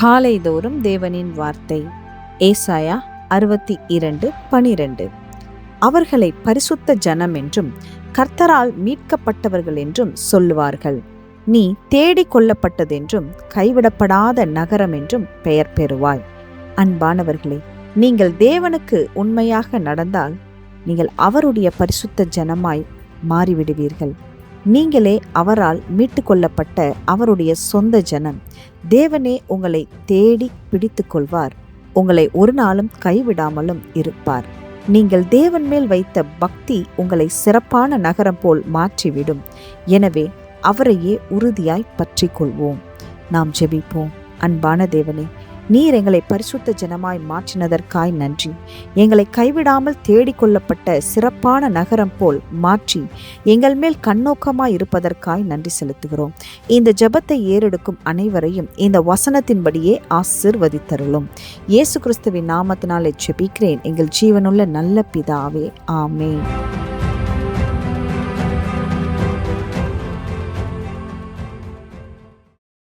காலைதோறும் தேவனின் வார்த்தை. ஏசாயா அறுபத்தி இரண்டு பனிரெண்டு. அவர்களை பரிசுத்த ஜனம் என்றும் கர்த்தரால் மீட்கப்பட்டவர்கள் என்றும் சொல்லுவார்கள். நீ தேடிக் கொள்ளப்பட்டதென்றும் கைவிடப்படாத நகரம் என்றும் பெயர் பெறுவாய். அன்பானவர்களே நீங்கள் தேவனுக்கு உண்மையாக நடந்தால் நீங்கள் அவருடைய பரிசுத்த ஜனமாய் மாறிவிடுவீர்கள். நீங்களே அவரால் மீட்டு கொள்ளப்பட்ட அவருடைய சொந்த ஜனம். தேவனே உங்களை தேடி பிடித்து கொள்வார் உங்களை ஒரு நாளும் கைவிடாமலும் இருப்பார். நீங்கள் தேவன் மேல் வைத்த பக்தி உங்களை சிறப்பான நகரம் போல் மாற்றிவிடும். எனவே அவரையே உறுதியாய் பற்றி கொள்வோம் நாம் ஜெபிப்போம். அன்பான தேவனே நீர் எங்களை பரிசுத்த ஜனமாய் மாற்றினதற்காய் நன்றி. எங்களை கைவிடாமல் தேடிக்கொள்ளப்பட்ட சிறப்பான நகரம் போல் மாற்றி எங்கள் மேல் கண்ணோக்கமாய் இருப்பதற்காய் நன்றி செலுத்துகிறோம். இந்த ஜெபத்தை ஏறெடுக்கும் அனைவரையும் இந்த வசனத்தின்படியே ஆசிர்வதித்தருளும். இயேசு கிறிஸ்துவின் நாமத்தினாலே செபிக்கிறேன் எங்கள் ஜீவனுள்ள நல்ல பிதாவே. ஆமே